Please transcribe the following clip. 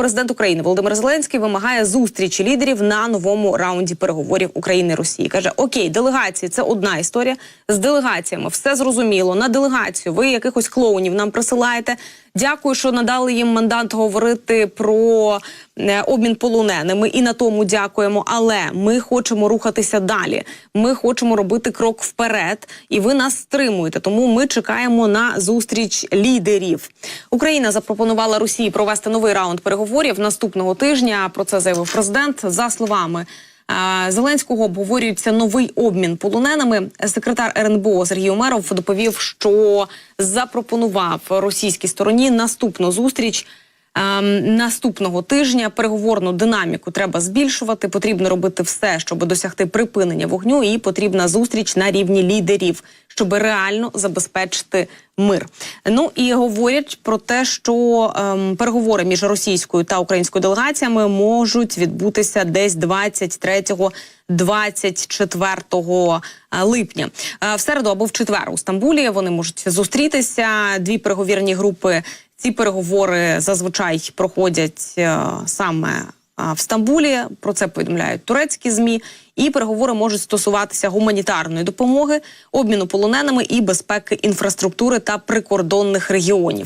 Президент України Володимир Зеленський вимагає зустрічі лідерів на новому раунді переговорів України Росії. каже: Окей, делегації це одна історія. З делегаціями все зрозуміло. На делегацію ви якихось клоунів нам присилаєте. Дякую, що надали їм мандат говорити про е, обмін полоненими, і на тому дякуємо. Але ми хочемо рухатися далі. Ми хочемо робити крок вперед, і ви нас стримуєте. Тому ми чекаємо на зустріч лідерів. Україна запропонувала Росії провести новий раунд переговорів наступного тижня. Про це заявив президент. За словами Зеленського обговорюється новий обмін полоненими. Секретар РНБО Сергій Умеров доповів, що запропонував російській стороні наступну зустріч. Ем, наступного тижня переговорну динаміку треба збільшувати. Потрібно робити все, щоб досягти припинення вогню, і потрібна зустріч на рівні лідерів, щоб реально забезпечити мир. Ну і говорять про те, що ем, переговори між російською та українською делегаціями можуть відбутися десь 23 24 липня. Е, В середу або в четвер у Стамбулі вони можуть зустрітися. Дві переговірні групи. Ці переговори зазвичай проходять е, саме е, в Стамбулі. Про це повідомляють турецькі змі. І переговори можуть стосуватися гуманітарної допомоги, обміну полоненими і безпеки інфраструктури та прикордонних регіонів.